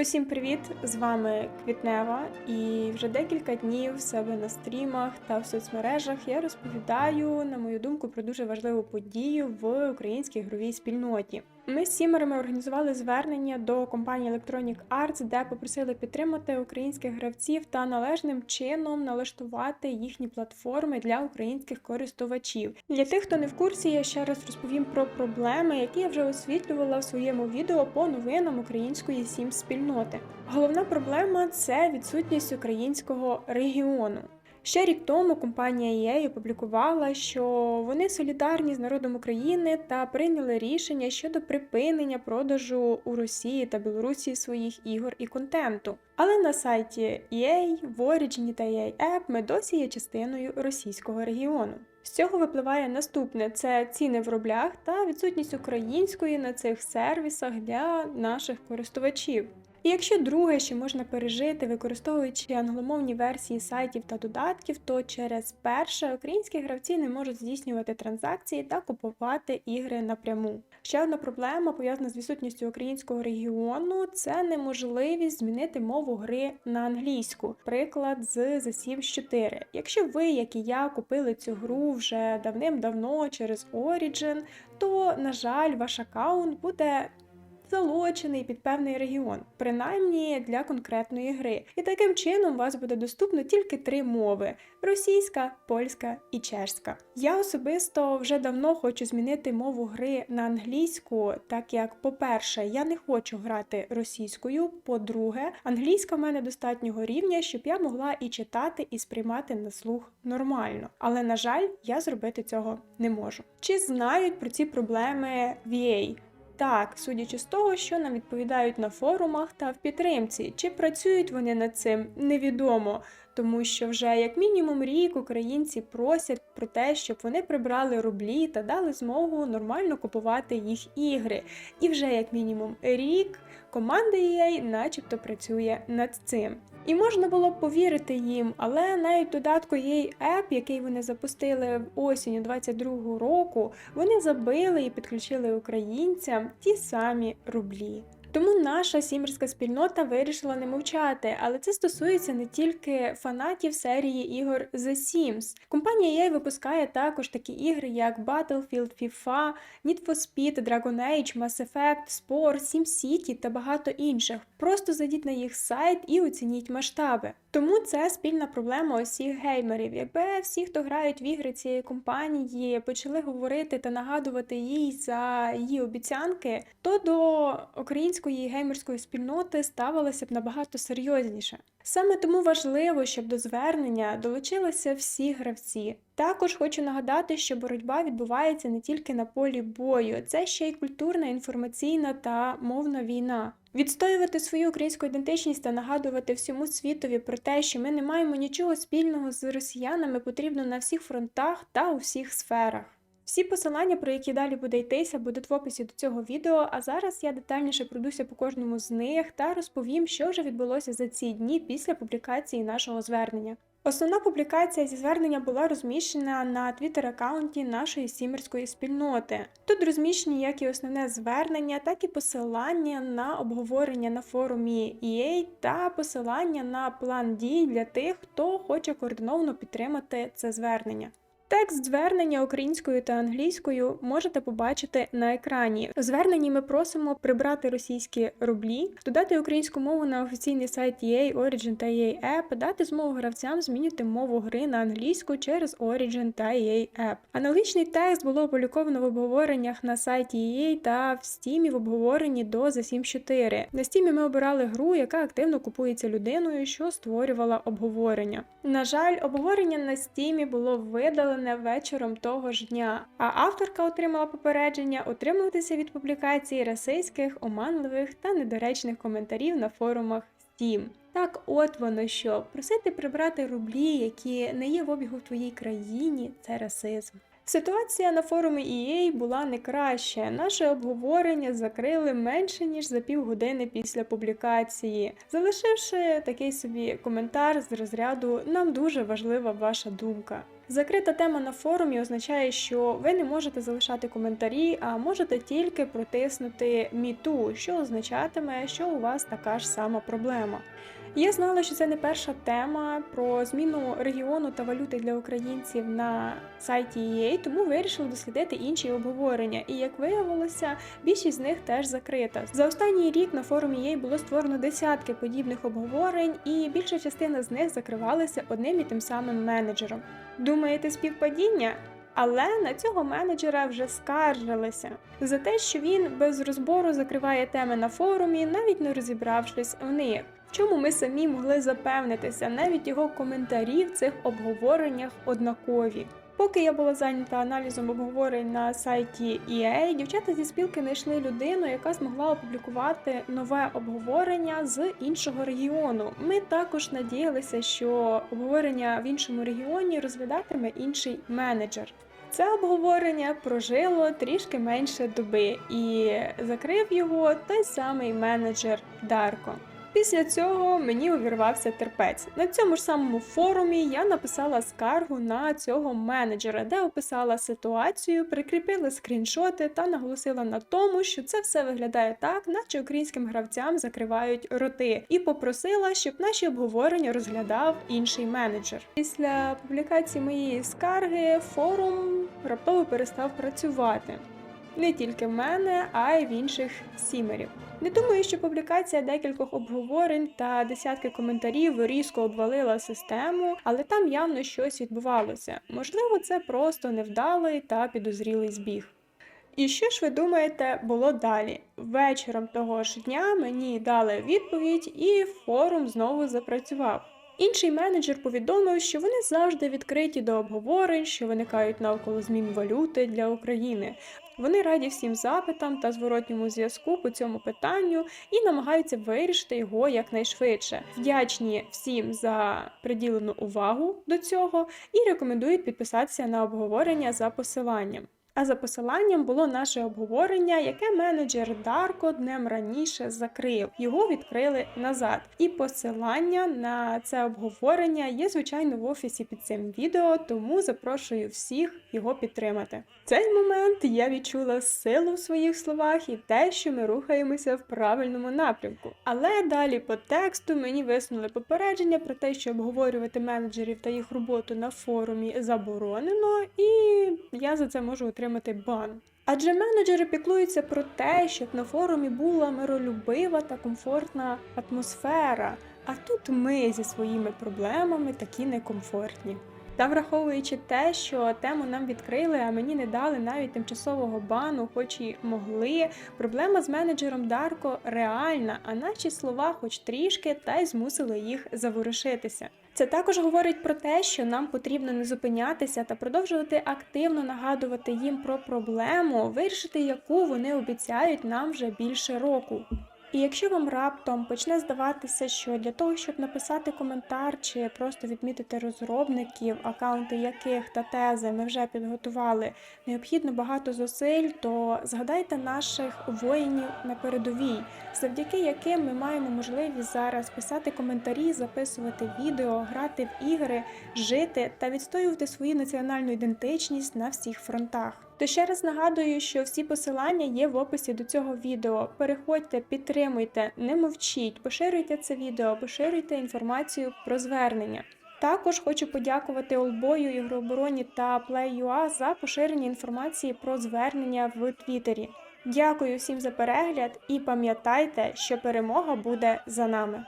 Усім привіт! З вами Квітнева, і вже декілька днів в себе на стрімах та в соцмережах я розповідаю, на мою думку, про дуже важливу подію в українській ігровій спільноті. Ми з сімерами організували звернення до компанії Electronic Arts, де попросили підтримати українських гравців та належним чином налаштувати їхні платформи для українських користувачів. Для тих, хто не в курсі, я ще раз розповім про проблеми, які я вже освітлювала в своєму відео по новинам української сім спільноти. Головна проблема це відсутність українського регіону. Ще рік тому компанія EA опублікувала, що вони солідарні з народом України та прийняли рішення щодо припинення продажу у Росії та Білорусі своїх ігор і контенту. Але на сайті EA, в Origin та EA App ми досі є частиною російського регіону. З цього випливає наступне: це ціни в рублях та відсутність української на цих сервісах для наших користувачів. І якщо друге ще можна пережити, використовуючи англомовні версії сайтів та додатків, то через перше українські гравці не можуть здійснювати транзакції та купувати ігри напряму. Ще одна проблема пов'язана з відсутністю українського регіону це неможливість змінити мову гри на англійську. Приклад з The Sims 4. Якщо ви, як і я, купили цю гру вже давним-давно через Origin, то на жаль, ваш аккаунт буде залочений під певний регіон, принаймні для конкретної гри. І таким чином у вас буде доступно тільки три мови: російська, польська і чешська. Я особисто вже давно хочу змінити мову гри на англійську, так як, по-перше, я не хочу грати російською. По-друге, англійська в мене достатнього рівня, щоб я могла і читати, і сприймати на слух нормально. Але, на жаль, я зробити цього не можу. Чи знають про ці проблеми VA? Так, судячи з того, що нам відповідають на форумах та в підтримці, чи працюють вони над цим, невідомо, тому що вже як мінімум рік українці просять про те, щоб вони прибрали рублі та дали змогу нормально купувати їх ігри. І вже як мінімум рік команда EA начебто працює над цим. І можна було б повірити їм, але навіть додатку EA App, який вони запустили осінню 22-го року, вони забили і підключили українцям ті самі рублі. Тому наша сімерська спільнота вирішила не мовчати, але це стосується не тільки фанатів серії ігор The Sims. Компанія EA випускає також такі ігри, як Battlefield, FIFA, Need for Speed, Dragon Age, Mass Effect, Spore, SimCity та багато інших. Просто зайдіть на їх сайт і оцініть масштаби. Тому це спільна проблема усіх геймерів. Якби всі, хто грають в ігри цієї компанії, почали говорити та нагадувати їй за її обіцянки, то до української геймерської спільноти ставилося б набагато серйозніше. Саме тому важливо, щоб до звернення долучилися всі гравці. Також хочу нагадати, що боротьба відбувається не тільки на полі бою, це ще й культурна, інформаційна та мовна війна. Відстоювати свою українську ідентичність та нагадувати всьому світові про те, що ми не маємо нічого спільного з росіянами, потрібно на всіх фронтах та у всіх сферах. Всі посилання, про які далі буде йтися, будуть в описі до цього відео, а зараз я детальніше пройдуся по кожному з них та розповім, що вже відбулося за ці дні після публікації нашого звернення. Основна публікація зі звернення була розміщена на твіттер-аккаунті нашої сімерської спільноти. Тут розміщені як і основне звернення, так і посилання на обговорення на форумі EA та посилання на план дій для тих, хто хоче координовано підтримати це звернення. Текст звернення українською та англійською можете побачити на екрані. У зверненні ми просимо прибрати російські рублі, додати українську мову на офіційний сайт EA, Origin та EA App, дати змогу гравцям змінити мову гри на англійську через Origin та EA App. Аналогічний текст було опубліковано в обговореннях на сайті EA та в Steam в обговоренні до The Sims 4. На Steam ми обирали гру, яка активно купується людиною, що створювала обговорення. На жаль, обговорення на Steam було видалено видалене вечором того ж дня, а авторка отримала попередження утримуватися від публікації расистських, оманливих та недоречних коментарів на форумах Steam. Так, от воно що, просити прибрати рублі, які не є в обігу в твоїй країні, це расизм. Ситуація на форумі EA була не краще. Наше обговорення закрили менше ніж за півгодини після публікації, залишивши такий собі коментар з розряду Нам дуже важлива ваша думка. Закрита тема на форумі означає, що ви не можете залишати коментарі, а можете тільки протиснути міту, що означатиме, що у вас така ж сама проблема. Я знала, що це не перша тема про зміну регіону та валюти для українців на сайті EA, тому вирішила дослідити інші обговорення. І як виявилося, більшість з них теж закрита. За останній рік на форумі EA було створено десятки подібних обговорень, і більша частина з них закривалася одним і тим самим менеджером. Думаєте, співпадіння? Але на цього менеджера вже скаржилися за те, що він без розбору закриває теми на форумі, навіть не розібравшись в них. В чому ми самі могли запевнитися, навіть його коментарі в цих обговореннях однакові. Поки я була зайнята аналізом обговорень на сайті EA, дівчата зі спілки знайшли людину, яка змогла опублікувати нове обговорення з іншого регіону. Ми також надіялися, що обговорення в іншому регіоні розглядатиме інший менеджер. Це обговорення прожило трішки менше доби, і закрив його той самий менеджер Дарко. Після цього мені увірвався терпець. На цьому ж самому форумі я написала скаргу на цього менеджера, де описала ситуацію, прикріпила скріншоти та наголосила на тому, що це все виглядає так, наче українським гравцям закривають роти, і попросила, щоб наші обговорення розглядав інший менеджер. Після публікації моєї скарги форум раптово перестав працювати. Не тільки в мене, а й в інших сімерів. Не думаю, що публікація декількох обговорень та десятки коментарів різко обвалила систему, але там явно щось відбувалося. Можливо, це просто невдалий та підозрілий збіг. І що ж ви думаєте, було далі? Вечором того ж дня мені дали відповідь, і форум знову запрацював. Інший менеджер повідомив, що вони завжди відкриті до обговорень, що виникають навколо змін валюти для України. Вони раді всім запитам та зворотньому зв'язку по цьому питанню і намагаються вирішити його якнайшвидше. Вдячні всім за приділену увагу до цього і рекомендують підписатися на обговорення за посиланням. А за посиланням було наше обговорення, яке менеджер Дарко днем раніше закрив. Його відкрили назад. І посилання на це обговорення є, звичайно, в офісі під цим відео, тому запрошую всіх його підтримати. Цей момент я відчула силу в своїх словах і те, що ми рухаємося в правильному напрямку. Але далі по тексту мені висунули попередження про те, що обговорювати менеджерів та їх роботу на форумі заборонено, і я за це можу отримати бан. Адже менеджери піклуються про те, щоб на форумі була миролюбива та комфортна атмосфера. А тут ми зі своїми проблемами такі некомфортні. Та враховуючи те, що тему нам відкрили, а мені не дали навіть тимчасового бану, хоч і могли. Проблема з менеджером Дарко реальна, а наші слова, хоч трішки, та й змусили їх заворушитися. Це також говорить про те, що нам потрібно не зупинятися та продовжувати активно нагадувати їм про проблему, вирішити яку вони обіцяють нам вже більше року. І якщо вам раптом почне здаватися, що для того, щоб написати коментар чи просто відмітити розробників, акаунти яких та тези ми вже підготували, необхідно багато зусиль, то згадайте наших воїнів на передовій, завдяки яким ми маємо можливість зараз писати коментарі, записувати відео, грати в ігри, жити та відстоювати свою національну ідентичність на всіх фронтах. То ще раз нагадую, що всі посилання є в описі до цього відео. Переходьте, підтримуйте, не мовчіть, поширюйте це відео, поширюйте інформацію про звернення. Також хочу подякувати Олбою, Ігрообороні та Play.ua за поширення інформації про звернення в Твіттері. Дякую всім за перегляд і пам'ятайте, що перемога буде за нами.